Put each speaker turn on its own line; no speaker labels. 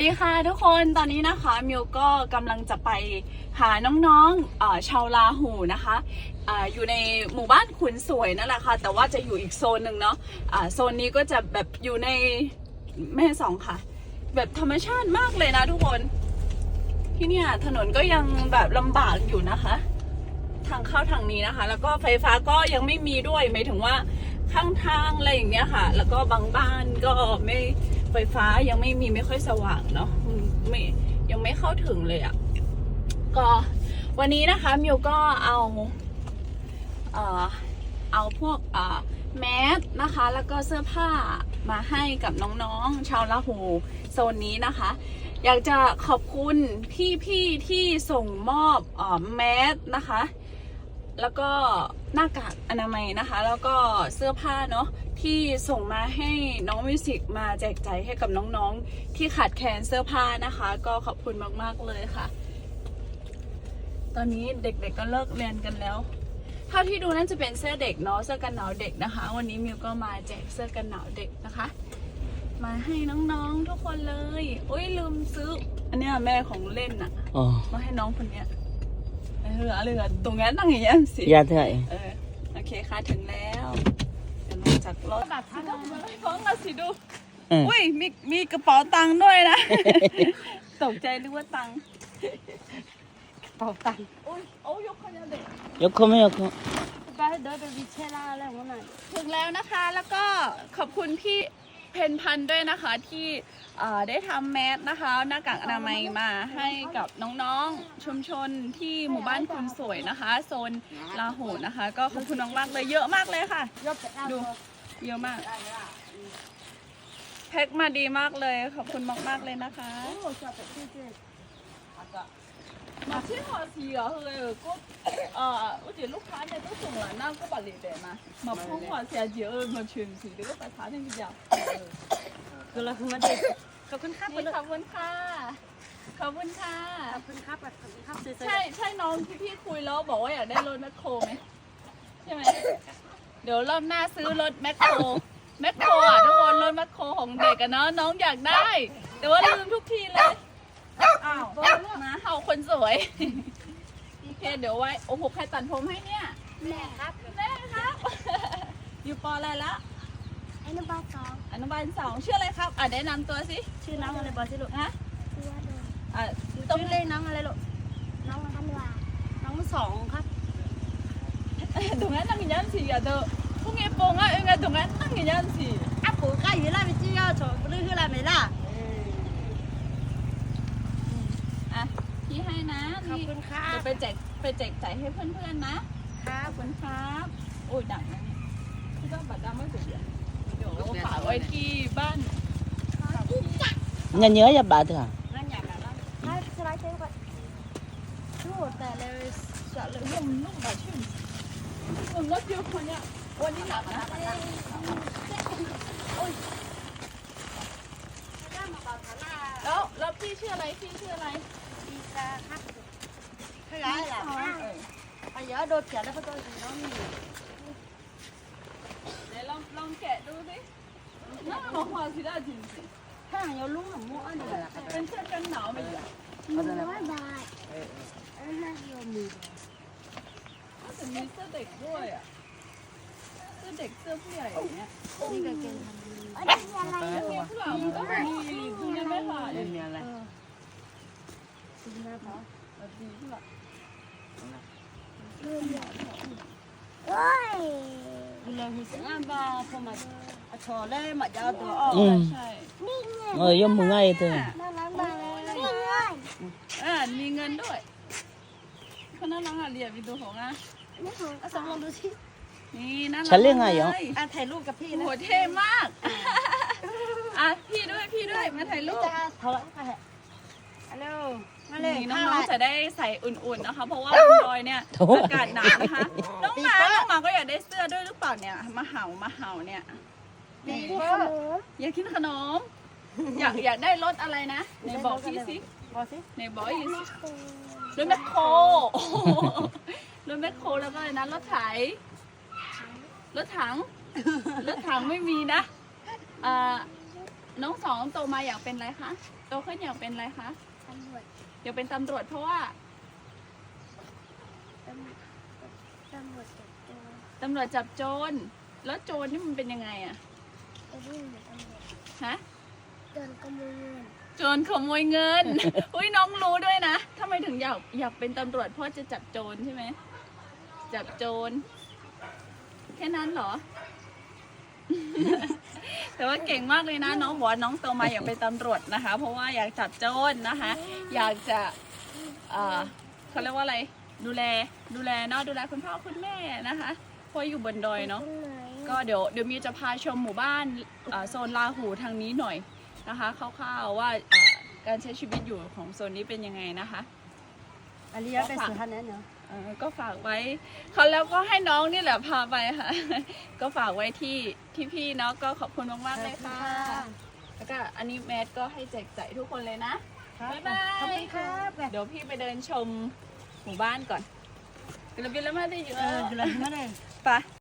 สดีค่ะทุกคนตอนนี้นะคะมิวก็กำลังจะไปหาน้องๆอชาวลาหูนะคะออยู่ในหมู่บ้านขุนสวยนั่นแหละค่ะ แต่ว่าจะอยู่อีกโซนหนึ่งเนาะะโซนนี้ก็จะแบบอยู่ในแม่สองค่ะ แบบธรรมชาติมากเลยนะทุกคนที่เนี่ยถนนก็ยังแบบลำบากอยู่นะคะ ทางเข้าทางนี้นะคะ แล้วก็ไฟฟ้าก็ยังไม่มีด้วยหมายถึงว่าข้างทางอะไรอย่างเงี้ยค่ะ แล้วก็บางบ้านก็ไม่ ไฟฟ้ายังไม่มีไม่ค่อยสว่างเนาะไม่ยังไม่เข้าถึงเลยอะ่ะก็วันนี้นะคะมิวก็เอาเออเอาพวกเอ่อแมสนะคะ แล้วก็เสื้อผ้ามาให้กับน้องๆ ชาวละหูโซนนี้นะคะ อยากจะขอบคุณพี่ๆที่ส่งมอบออแมสนะคะ แล้วก็หน้ากากอนามัยนะคะ แล้วก็เสื้อผ้าเนาะ ที่ส่งมาให้น้องมิวสิกมาแจกจ่ายให้กับน้องๆ ที่ขาดแคลนเสื้อผ้านะคะ ก็ขอบคุณมากๆเลยค่ะ ตอนนี้เด็กๆก็เลิกเรียนกันแล้ว เท่าที่ดูน่าจะเป็นเสื้อเด็กเนาะเสื้อกันหนาวเด็กนะคะ วันนี้มิวก็มาแจกเสื้อกันหนาวเด็กนะคะ มาให้น้องๆทุกคนเลยอุ้ยลืมซื้อ อันเนี้ยแม่ของเล่นอะ
อ๋อ
มาให้น้องคนเนี้ยเออเหลือตรงนั้นนั่งอย่างนี้ยสิ
ยาเท่าไหร่
เออโอเคค่ะถึงแล้วเดี๋ยวลง จากรถซื้องไม่ฟ้องมาสิดู
อุ้
ยมีมีกระเป๋าตังค์ด้วยนะ ตกใจนึกว่าตังค์กระ
เป่าตังค์
อุ้ยโอ้ยยกคนเดียวเด็ก
ยกเขาไม่ยกเขา
ไปเดินไปวิเชล่าแล้ววันไหน
ถึงแล้วนะคะ แล้วก็ขอบคุณพี่เพนพันด้วยนะคะที่ได้ทำแมสนะคะ หน้ากากอนามัยมาให้กับน้องๆชุมชนที่หมู่บ้านคุณสวยนะคะ โซนลาหูนะคะ ก็ขอบคุณมากๆเลยเยอะมากเลยค่ะดู เยอะมาก แพ็คมาดีมากเลย ขอบคุณมากมากเลยนะคะมาที่หัวสีเหรอเฮ้ยก็เอ่อวัน我觉得ลูกค้าเนี่ย都送了那个把里边嘛ย碰花下去呃嘛全是这个把茶点比较ก็เดียวคือเรา
คือมาดิขอบคุณค่ะ
ขอบคุณค่ะขอบคุณค่ะ
ขอบคุณค่รับบขอบคุณครั
ใช่ใช่น้องที่พี่คุยแล้วบอกว่าอยากได้รถแมคโครไหมใช่ไหม ดี๋ยวรอบหน้าซื้อรถแมคโครแมคโครอะทุกคนรถแมคโครของเด็กอะเนาะน้องอยากได้ แต่ว่าลืมทุกทีเลยอ้าวมาเห่าคนสวยโอเคเดี๋ยวไว้โอ้โหใครตัดผมให้เนี่ย
แม่ครับ
แม่ครับ อยู่ปออะไรละ
อนุบาลสอง
อนุบาลสองชื่ออะไรครับอะแนะนำตัวสิ
ชื่อน้องอะไรบอสิลูก
ฮะ
ชื่อว่าโอะต้องเล่นน้องอะไรลูกน้องธันวาน้องสองครับ
ตรงนั้น้องมีน้ำสีอะเธ
อะปู่ก็อยู่แล้วไปจี้ก็โฉบเรื่องอะไรไม่ล่ะ
อะพี่ให้นะ
ขอบ
นี่
คุณครั
เดี๋
บ
ยวไปแจกไปแจกจ่ายให้เพื่อนๆนะ ครับ ขอบคุณครับ โอ้ยดังนะนี่พี่ต้องบัตรดำไม่ถูกเดี๋ยวเดี๋ยวฝากไว้ที่บ้าน
nhà nhớ cho bà thưa
นั่นอยากแบบว่าไม่สไลด์ใช่ไหมรู้แต่เลยสะเลย
นุ่มนุ่มแบบชื่นนุ่มรถเยอะคนเนี้ย วันนี้หนักนะ
ได้าก่อนฐานะ
แล้วแล้วพี่ชื่ออะไรพี่ชื่ออะไร
ดีกาครับขยายล่ะ
เออ
ไปเยอะโดนเขียนแล้วก็โดนน้องนี่
ไหนลองลองแกะดูสิน่ามาหัวสีดาจริงสิ
ถ้าอย่างลูกหนูมั่วนี่แหละ
เป็นเสื้อกันหนาวไหมอะ
หนึ่งร้อยบาทเออน่าเยอะมือ
จะมีเสื้อเด็กด้วยอะเสื้อเด็กเสื้อผู้ใหญ่อย่างเงี้ย
นี่ก็เก่งทำดี
เนี่ยผู้หลังมันก็มีดูได้ไหมล่ะ
nhà này
จริงนะพ่อ
แบบดีผู้หลัง
ดูแลหุ่นเสียงบ้าพอมาชอเล่มาจะเอาตัว
อ๋อ
อืม
ใช่
ờ giống mừng ai thôi
น่ารักมากเลย
อ่ามีเงินด้วยคนน่ารักอะเรียบวิดูของอะ
สองลองดูสิ
นี่น่ารัก
ฉันเรียกไงเหรอ
ล
อะถ่ายรูปกับพี่
โอ้
นะ
โหเท่มาก อะพี่ด้วยพี่ด้วยมาถ่ายรูป
จะเท่าไหร่ค่ะฮัลโหลมาเลย
นี่
น้
น้
อ
อง
ง
ๆจะได้ใส่อุ่นๆนะคะ เพราะว่าบนดอยเนี่ยอากาศหนาวนะคะน้องหมาน้องหมาก็อยากได้เสื้อด้วยหรือเปล่าเนี่ยมาเห่ามาเห่าเนี่ย
ดี
อยากกินขนม อยากอยากได้รถอะไรนะไหนบอกพี่สิ
บอกสิ
ไหนบอกอีกสิรถแมคโครโอ้โหรถแมคโครแล้วก็อะไรนะรถไถ รถถัง รถถังไม่มีนะอ่าน้องสองโตมาอยากเป็นอะไรคะ
ส
โตขึ้นอยากเป็นอะไรคะ
ตำรวจ
อยากเป็นตำรวจเพราะว่า
ตำตำรวจจับโจร
ตำรวจจับโจร แล้วโจรนี่มันเป็นยังไงอะ
จะวิ่งเหมือนตำรวจ
ฮะ
โจรขโมยเงิน
โจรขโมยเงิน อุ้ยน้องรู้ด้วยนะทำไมถึงอยากอยากเป็นตำรวจเพราะจะจับโจรใช่ไหม จับโจร แค่นั้นเหรอ แต่ว่าเก่งมากเลยนะน้องบอกว่าน้องโตมาอยากเป็นตำรวจนะคะ เพราะว่าอยากจับโจรนะคะ อยากจะเอ่อเขาเรียกว่าอะไร ดูแลดูแลเนาะดูแลคุณพ่อคุณแม่นะคะเพราะอยู่บนดอยเนาะ
ตรงไหน
ก็เดี๋ยวเดี๋ยวมิวจะพาชมหมู่บ้านเอ่อโซนลาหูทางนี้หน่อยนะคะคร่าวๆว่าเอ่อการใช้ชีวิตอยู่ของโซนนี้เป็นยังไงนะคะ
อันนี้เป็นสุดท้ายเนาะ
เอ่อ ก็ฝากไว้เขาแล้วก็ให้น้องนี่แหละพาไปค่ะ ก็ฝากไว้ที่ที่พี่เนาะก็ขอบคุณมากๆเลยค่ะ แล้วก็อันนี้แมทก็ให้แจกจ่ายทุกคนเลยนะบ๊ายบาย
ขอบคุณครับ
เดี๋ยวพี่ไปเดินชมหมู่บ้านก่อนกระบินแล้วมาได้เยอะ
เออเดี๋ยวเราไม่ได้
ไป